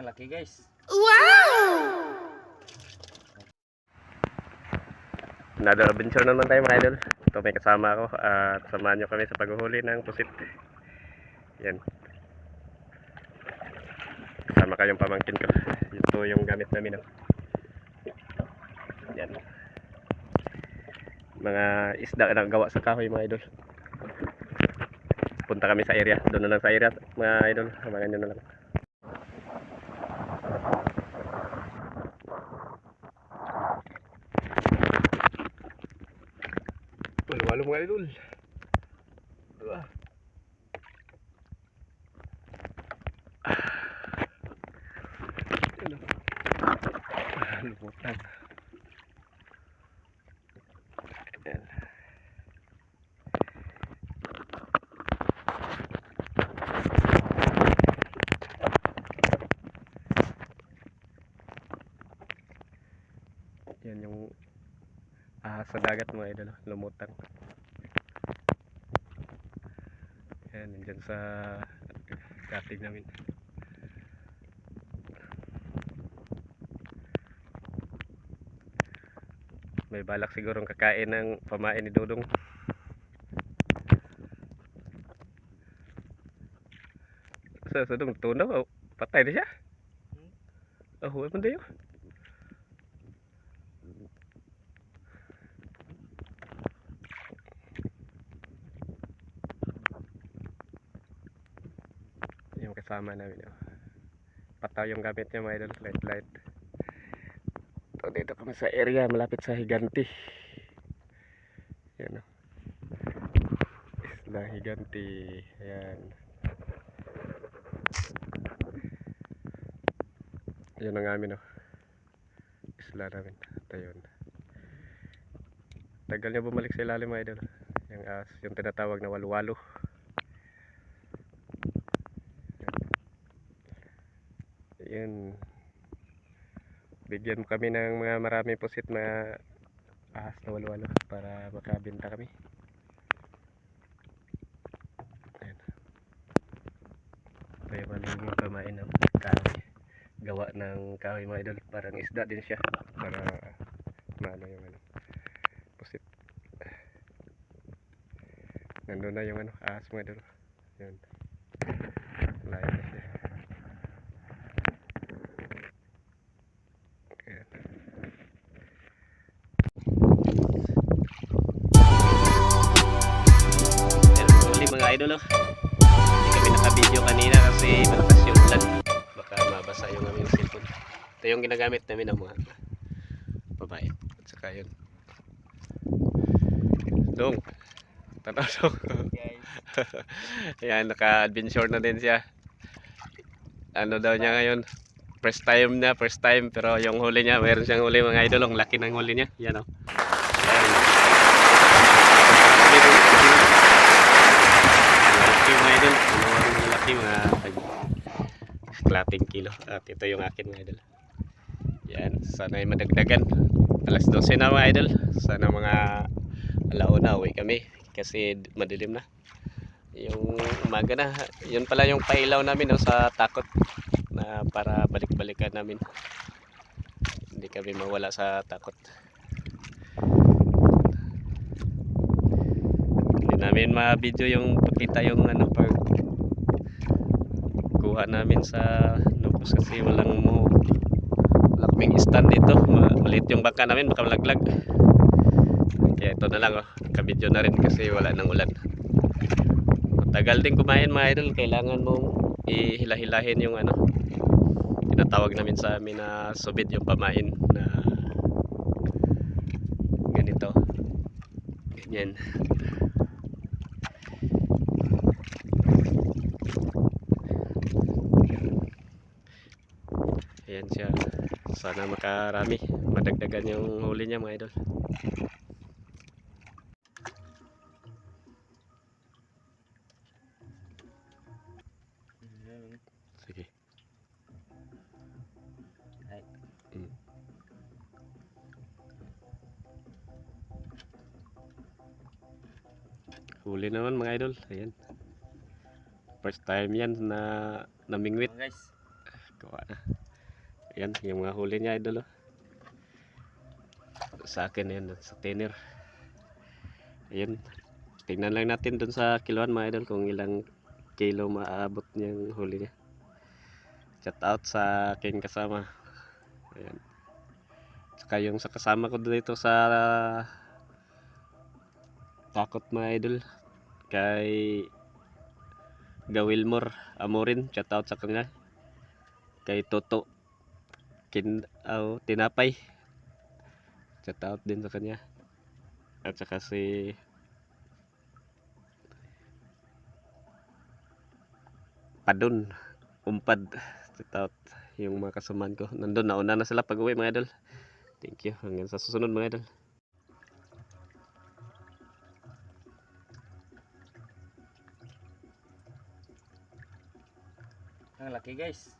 Ang laki guys. Another adventure naman tayo mga idol. Ito may kasama ako at samahan nyo kami sa paghuhuli ng pusit. Yan. Kasama kayong pamangkin ko. Ito yung gamit namin. Oh. Yan. Mga isda na gawa sa kahoy mga idol. Punta kami sa area. Doon na lang sa area mga idol. Abangan nyo na lang. Mga idol. Diba? Yan o. Ah, Lumutan. Yan. Yung ahas sa dagat mga idol, lumutang. Yan, nandyan sa dating namin. May balak sigurong kakain ng pamain ni Dudong. Sa sa dong tunaw, oh, patay na siya. Oh, huwag mo. yung kasama namin oh. pataw yung gamit niya mga idol. Light light. So dito kami sa area malapit sa Higanti. Yan oh. isla Higanti. Ayan. Yun ang amin oh. isla namin. Ito yun. Tagal niya bumalik sa ilalim mga idol. Yung, as, yung tinatawag na walu-walo yun. Bigyan kami ng mga marami pusit na ahas na walwalo para makabenta kami. Ayan. ito yung aming pamain ng kahoy. Gawa ng kahoy mga idol. Parang isda din siya. Para maano yung ano pusit nandun na yung ano ahas mga idol. Yun mga idol oh. Hindi kami naka-video kanina kasi malakas yung ulan. Baka mabasa yung aming cellphone. Ito yung ginagamit namin ng mga babae. At saka yun. Dong. Tanaw dong. Ayan, naka-adventure na din siya. Ano daw niya ngayon? First time niya, first time. Pero yung huli niya, meron siyang huli mga idol. Ang laki ng huli niya. Yan o. Ayan. Malaki mga idol. Ano ang laki mga tag klating kilo. At ito yung akin mga idol. Yan. Sana ay madagdagan. Alas 12 na mga idol. Sana mga alauna uwi kami. Kasi madilim na yung umaga na yun pala yung pailaw namin no, sa takot na para balik-balikan namin hindi kami mawala sa takot hindi namin ma-video yung pakita yung ano pag kuha namin sa nupos kasi walang mo wala kaming stand dito Ma- maliit yung baka namin baka malaglag kaya ito na lang oh kabidyo na rin kasi wala nang ulan Tagal din kumain mga idol, kailangan mong ihila-hilahin yung ano. Tinatawag namin sa amin na subid yung pamain na ganito. Ganyan. Ayan siya. Sana makarami. Madagdagan yung huli niya mga idol. Sige. Mm. Huli naman mga idol. Ayan. First time yan na namingwit. Guys. Gawa na. Ayan, yung mga huli niya idol oh. Sa akin yan, sa tiner. Ayan. Tingnan lang natin dun sa kiloan mga idol kung ilang kilo maaabot niyang huli niya. Shout out sa aking kasama. Ayan. Saka yung sa kasama ko dito sa takot mga idol kay Gawilmore Amorin shout out sa kanila kay Toto kin oh, tinapay. Shout out din sa kanya. At saka si Padon Umpad. Shout out yung mga kasamaan ko. Nandun nauna na sila pag uwi mga idol. Thank you. Hanggang sa susunod mga idol. Ang laki guys.